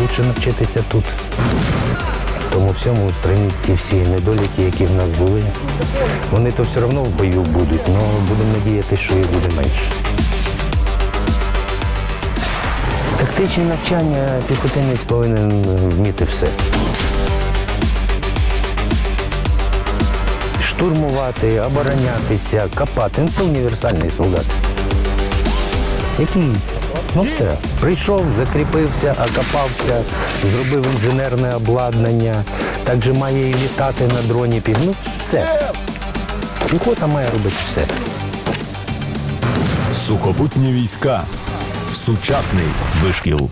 легше навчитися тут. Тому всьому устраніть ті всі недоліки, які в нас були. Вони то все одно в бою будуть, але будемо надіятися, що їх буде менше. Тактичне навчання піхотинець повинен вміти все. Штурмувати, оборонятися, копати. Ну, це універсальний солдат. Який? Ну все. Прийшов, закріпився, окопався, зробив інженерне обладнання, також має і літати на дроні. пів. Ну, все. Піхота має робити все. Сухопутні війська. Сучасний вишкіл.